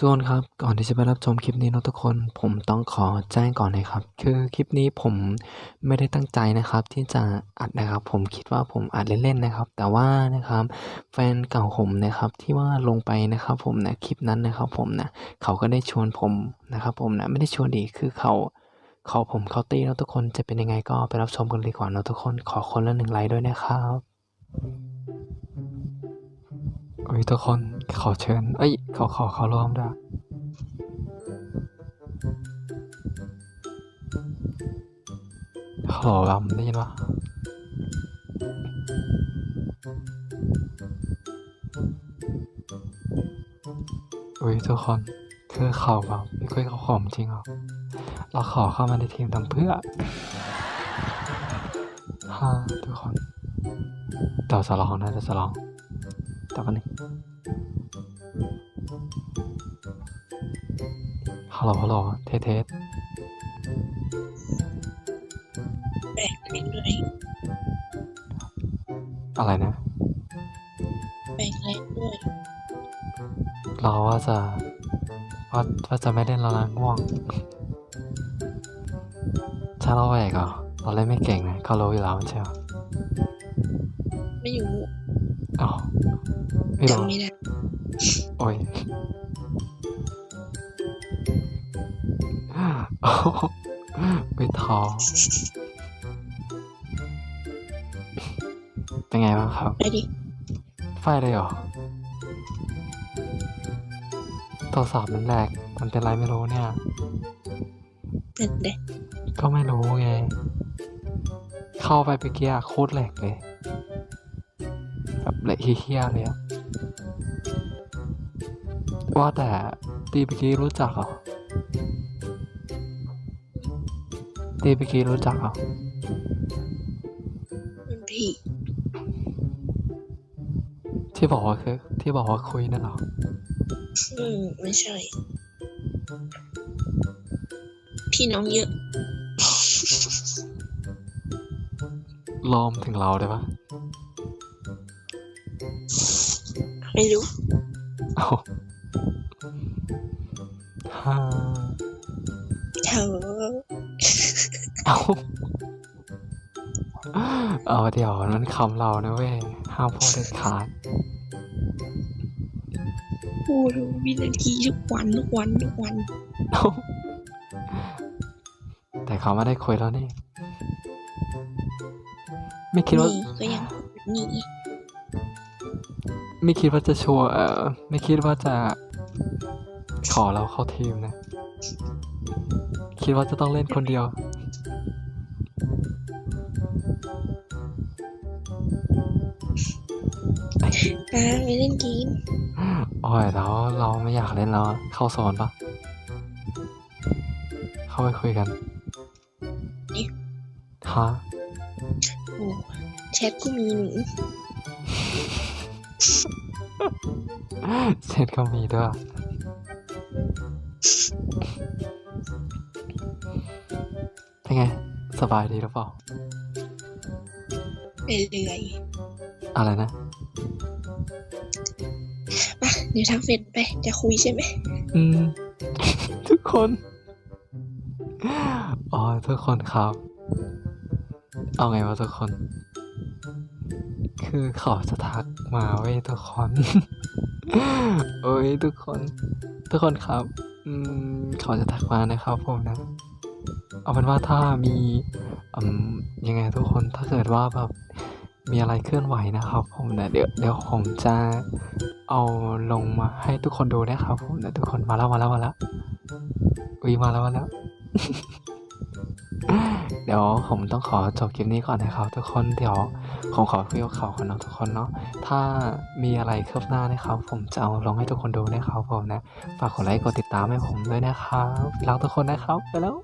ทุกคนครับก่อนที่จะไปรับชมคลิปนี้นะทุกคนผมต้องขอแจ้งก่อนนะครับ คือคลิปนี้ผมไม่ได้ตั้งใจนะครับ ที่จะอัดนะครับ ผมคิดว่าผมอัดเล่นๆนะครับ แต่ว่านะครับ แฟนเก่าผมนะครับที่ว่าลงไปนะครับ ผมนะคลิปนั้นนะครับ ผมนะเขาก็ได้ชวนผมนะครับ ผมนะไม่ได้ชวนดีคือเขาเขาผมเขาตีแล้วทุกคนจะเป็นยังไงก็ไปรับชมกันเลยดีกว่าเนะทุกคนขอคนละหนึ่งไลค์ด้วยนะครับเอ้ยทุกคน ขอเชิญ เอ้ย ขอขอขาร่วมด้วยฮัลโหลลำได้ยินปะอุ้ยทุกคนคือเขาแบบไม่คุยกับผมจริงเหรอเราขอเข้ามาในทีมทำเพื่อฮ่าทุกคนเดี๋ยวจะลองนะเดี๋ยวจะลองต่วันนี้ ฮัลโหลฮัลโหลเทสเทสแบกเล็กด้วยอะไรนะแบกเล็กด้วย เราว่าจะว่าว่าจะไม่เล่นแล้วนะง่วงถ้าเราแหวกเหรอเราเล่นไม่เก่งนะเขารู้อยู่แล้วไม่ใช่เหรอไม่อยู่ อ้าวไม่รู้จำไม่ได้โอ้ยโอ้โหไปท้อเป็นไงบ้างครับไปดิไฟเลยเหรอโทรศัพท์มันแหลกมันเป็นไรไม่รู้เนี่ย นั่นเด็ก็ไม่รู้ไง เข้าไปเมื่อกี้อะโคตรแหลกเลยแบบ เละเฮี้ยๆเลยอะว่าแต่ตีเมื่อกี้รู้จักเหรอตีเมื่อกี้รู้จักเหรอมันพี่ที่บอกว่าคือที่บอกว่าคุยนั่นเหรอ อืม ไม่ใช่ พี่น้องเยอะลอมถึงเราได้ปะ ไม่รู้เอาฮ่าเธอเอาเอาเดี๋ยวนั้นคำเรานะเว้ยห้ามพูดเด็ดขาดพูดวินาทีทุกวันทุกวันทุกวันเอ้าแต่เขาไม่ได้คุยแล้วนี่ ไม่คิดว่า นี่ก็ยังนี่ ไม่คิดว่าจะชัวร์เออไม่คิดว่าจะขอเราเข้าทีมนะ คิดว่าจะต้องเล่นคนเดียว ป้าไปเล่นเกมโอ้ยแล้วเราไม่อยากเล่นแล้วอะเข้าโซนปะเข้าไปคุยกันฮะโอ้แชทก็มีหนู เช่นก็มีด้วย เป็นไง สบายดีหรือเปล่า ไปเรื่อยอะไรนะป่ะเดี๋ยวทักเฟซไป จะคุยใช่ไหม อืม ทุกคน อ๋อ ทุกคนครับ เอาไงวะทุกคน คือเขาจะทักมาเว้ยทุกคนโอ้ยทุกคน ทุกคนครับ อืมเขาจะทักมานะครับผมนะ เอาเป็นว่าถ้ามีอืมยังไงทุกคนถ้าเกิดว่าแบบมีอะไรเคลื่อนไหวนะครับ ผมนะเดี๋ยวเดี๋ยวผมจะเอาลงมาให้ทุกคนดูนะครับ ผมนะทุกคนมาแล้วมาแล้วมาแล้วอุ้ยมาแล้วมาแล้ว เดี๋ยวผมต้องขอจบคลิปนี้ก่อนนะครับทุกคนเดี๋ยวผมขอคุยกับเขาก่อนเนาะทุกคนเนาะถ้ามีอะไรคืบหน้านะครับผมจะเอาลงให้ทุกคนดูนะครับผมนะฝากกดไลค์กดติดตามให้ผมด้วยนะครับรักทุกคนนะครับไปแล้ว